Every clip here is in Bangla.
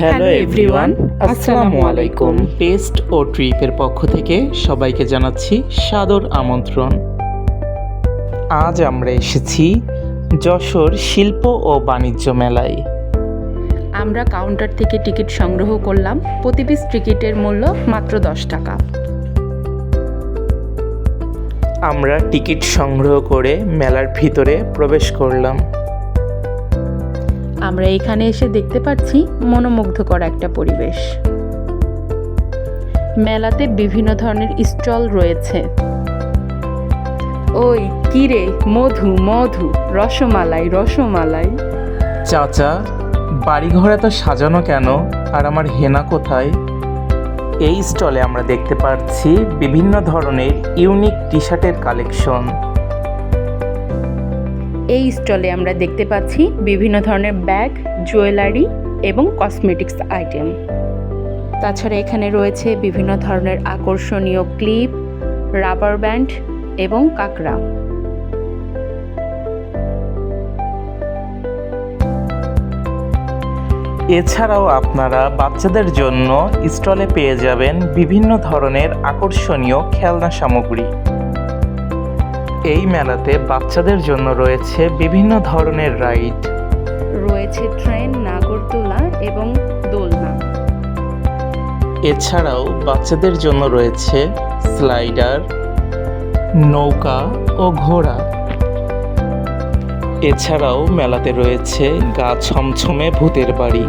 হ্যালো এভরিওয়ান আসসালামু আলাইকুম টেস্ট ও ট্রিপের পক্ষ থেকে সবাইকে জানাচ্ছি সাদর আমন্ত্রণ। আজ আমরা এসেছি যশোর শিল্প ও বাণিজ্য মেলায়। আমরা কাউন্টার থেকে টিকিট সংগ্রহ করলাম। প্রতি পিস টিকিটের মূল্য মাত্র দশ টাকা। আমরা টিকিট সংগ্রহ করে মেলার ভিতরে প্রবেশ করলাম। আমরা এখানে এসে দেখতে পাচ্ছি মনোমুগ্ধকর একটা পরিবেশ। মেলাতে বিভিন্ন ধরনের স্টল রয়েছে। ওই কিরে মধু মধু, রসমালাই রসমালাই। চাচা, বাড়িঘর এত সাজানো কেন? আর আমার হেনা কোথায়? এই স্টলে আমরা দেখতে পাচ্ছি বিভিন্ন ধরনের ইউনিক টি শার্টের কালেকশন। এই স্টলে আমরা দেখতে পাচ্ছি বিভিন্ন ধরনের ব্যাগ, জুয়েলারি এবং কসমেটিক্স আইটেম। তাছাড়া এখানে রয়েছে বিভিন্ন ধরনের আকর্ষণীয় ক্লিপ, রাবার ব্যান্ড এবং কাঁকড়া। এছাড়াও আপনারা বাচ্চাদের জন্য স্টলে পেয়ে যাবেন বিভিন্ন ধরনের আকর্ষণীয় খেলনা সামগ্রী। এই মেলাতে বাচ্চাদের জন্য রয়েছে বিভিন্ন ধরনের রাইড। রয়েছে ট্রেন নাগরদোলা এবং দোলনা। এছাড়াও বাচ্চাদের জন্য রয়েছে স্লাইডার নৌকা ও ঘোড়া। এছাড়াও মেলাতে রয়েছে গা ছমছমে ভূতের বাড়ি।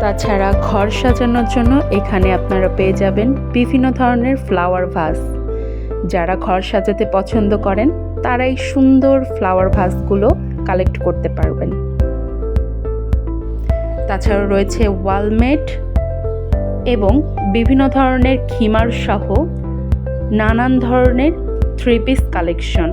তাছাড়া ঘর সাজানোর জন্য এখানে আপনারা পেয়ে যাবেন বিভিন্ন ধরনের ফ্লাওয়ার ভাস যারা ঘর সাজাতে পছন্দ করেন তারা এই সুন্দর ফ্লাওয়ার ভাসগুলো কালেক্ট করতে পারবেন। তাছাড়া রয়েছে ওয়ালমেট এবং বিভিন্ন ধরনের খিমার সহ নানান ধরনের থ্রি পিস কালেকশন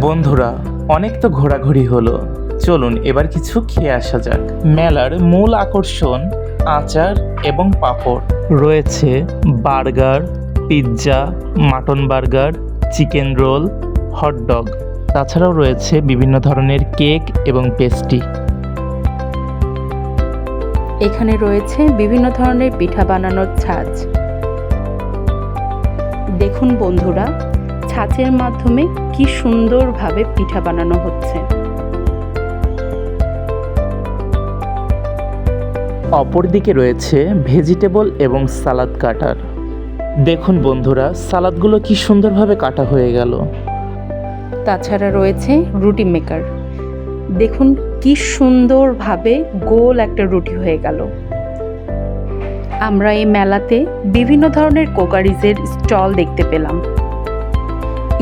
বন্ধুরা, অনেক তো ঘোরাঘুরি হলো। চলুন এবার কিছু খেয়ে আসা যাক। মেলার মূল আকর্ষণ আচার এবং পাঁপড়। রয়েছে burger pizza mutton burger chicken roll hotdog তাছাড়াও রয়েছে বিভিন্ন ধরনের কেক এবং পেস্ট্রি এখানে রয়েছে বিভিন্ন ধরনের পিঠা বানানোর ছাঁচ। দেখুন বন্ধুরা ছাঁচের মাধ্যমে কি সুন্দরভাবে পিঠা বানানো হচ্ছে। অপরদিকে রয়েছে ভেজিটেবল এবং সালাদ কাটার। দেখুন বন্ধুরা, সালাদগুলো কি সুন্দরভাবে কাটা হয়ে গেল। তাছাড়া রয়েছে রুটি মেকার। দেখুন কি সুন্দরভাবে গোল একটা রুটি হয়ে গেল। আমরা এই মেলাতে বিভিন্ন ধরনের কোকারিজের স্টল দেখতে পেলাম।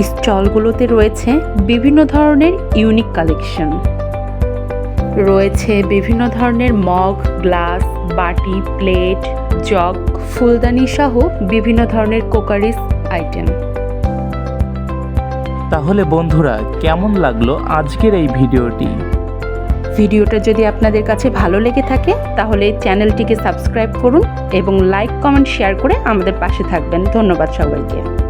স্টলগুলোতে রয়েছে বিভিন্ন ধরনের ইউনিক কালেকশন। রয়েছে বিভিন্ন ধরনের মগ গ্লাস বাটি প্লেট জগ ফুলদানি সহ বিভিন্ন ধরনের কোকারিস আইটেম। তাহলে বন্ধুরা কেমন লাগল আজকের এই ভিডিওটি? ভিডিওটা যদি আপনাদের কাছে ভালো লেগে থাকে তাহলে চ্যানেলটিকে সাবস্ক্রাইব করুন এবং লাইক কমেন্ট শেয়ার করে আমাদের পাশে থাকবেন। ধন্যবাদ সবাইকে।